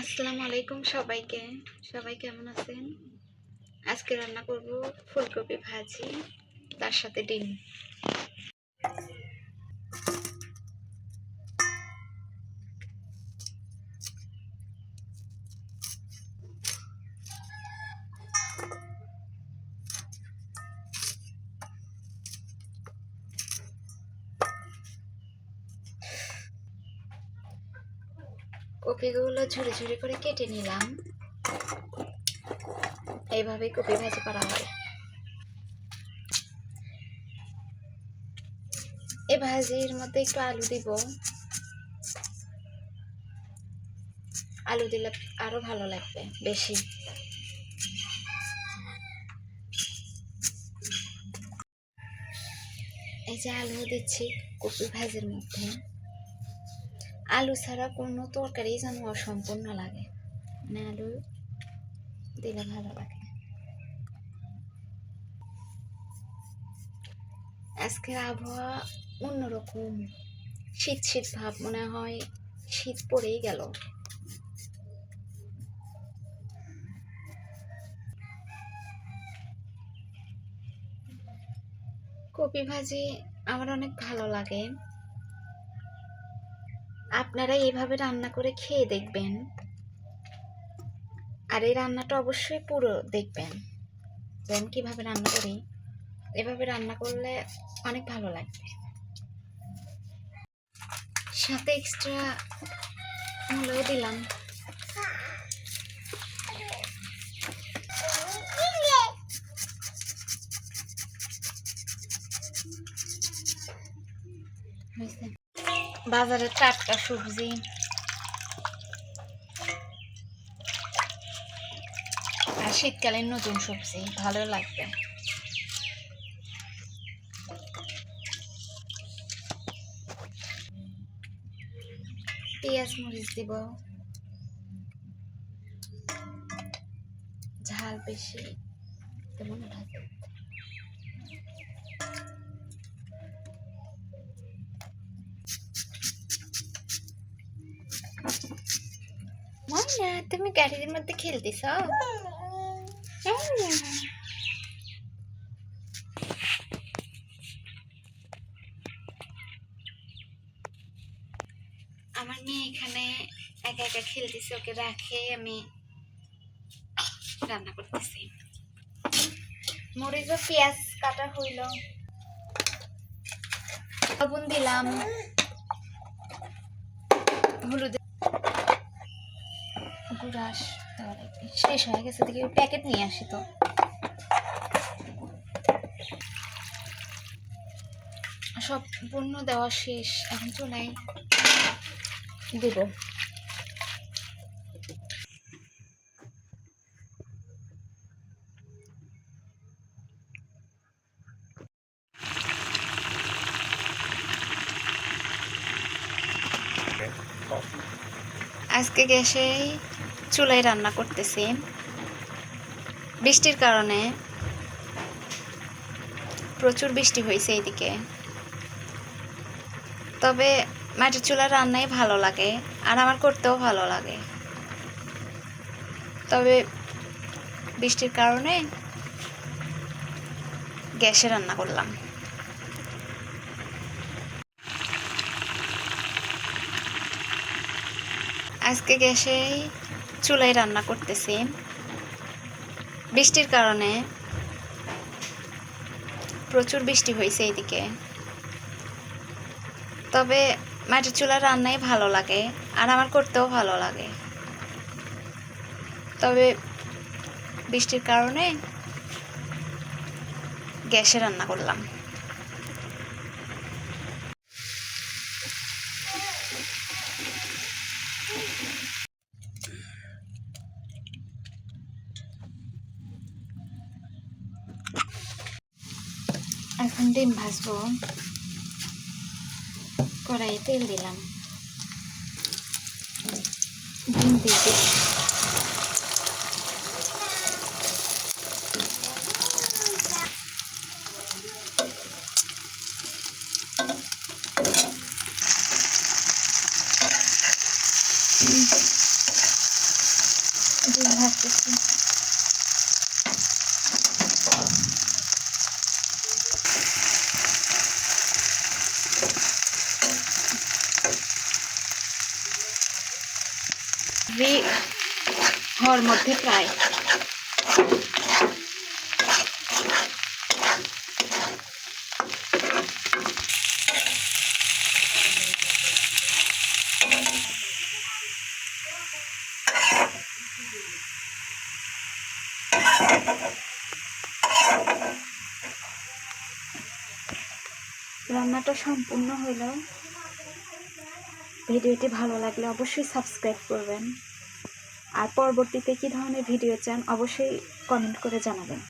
আসসালামু আলাইকুম সবাইকে। সবাই কেমন আছেন? আজকে রান্না করব ফুলকপি ভাজি তার সাথে ডিম। কপিগুলো ঝুড়ি ঝুড়ি করে কেটে নিলাম। এইভাবেই কপি ভাজি করা হয়। এই ভাজির মধ্যে একটু আলু দিব। আলু দিলে আরও ভালো লাগবে বেশি। এই যে আলু দিচ্ছি কপি ভাজির মধ্যে। আলু ছাড়া কোনো তরকারি যেন অসম্পূর্ণ লাগে। মানে আলু দিলে ভালো লাগে। আজকের আবহাওয়া অন্যরকম। শীত শীত ভাব মনে হয়, শীত পড়েই গেল। কপি ভাজি আমার অনেক ভালো লাগে। আপনারা এইভাবে রান্না করে খেয়ে দেখবেন। আর এই রান্নাটা অবশ্যই পুরো দেখবেন। যে আমি কীভাবে রান্না করি। এভাবে রান্না করলে অনেক ভালো লাগবে। সাথে এক্সট্রা মূল্যও দিলাম। হয়েছে বাজারে টাটকা সবজি। আর শীতকালীন নতুন সবজি, ভালো লাগবে। পেঁয়াজ মরিচ দিব। ঝাল বেশি তেমন ভাজি ময়না তুমি গাড়ির মধ্যে খেলতেছ? আমার মেয়ে এখানে একা একা খেলতেছে ওকে রাখে আমি রান্না করতেছি। মরিচ ও পেঁয়াজ কাটা হইল। লবণ দিলাম। হলুদ গুড়াস লাগবে শেষ হয়ে গেছে দেখি প্যাকেট নিয়ে আসি তো। সব পণ্য দেওয়া শেষ এখন চুলাই দেব আজকে গ্যাসেই চুলায় রান্না করতেছি। বৃষ্টির কারণে প্রচুর বৃষ্টি হয়েছে এইদিকে। তবে মাটির চুলার রান্নাই ভালো লাগে, আর আমার করতেও ভালো লাগে। তবে বৃষ্টির কারণে গ্যাসে রান্না করলাম। আজকে গ্যাসেই চুলায় রান্না করতেছি। বৃষ্টির কারণে প্রচুর বৃষ্টি হয়েছে এইদিকে। তবে মাটির চুলার রান্নাই ভালো লাগে, আর আমার করতেও ভালো লাগে। তবে বৃষ্টির কারণে গ্যাসে রান্না করলাম। এখন ডিম ভাজবো। কড়াইয়ে তেল দিলাম। ডিম দিয়ে। ডিম ভাজতেছি। বি- ঘর মধ্যে প্রায়। রান্নাটা সম্পূর্ণ হইল। ভিডিওটি ভালো লাগলে অবশ্যই সাবস্ক্রাইব করবেন। আর পরবর্তীতে কী ধরনের ভিডিও চান অবশ্যই কমেন্ট করে জানাবেন।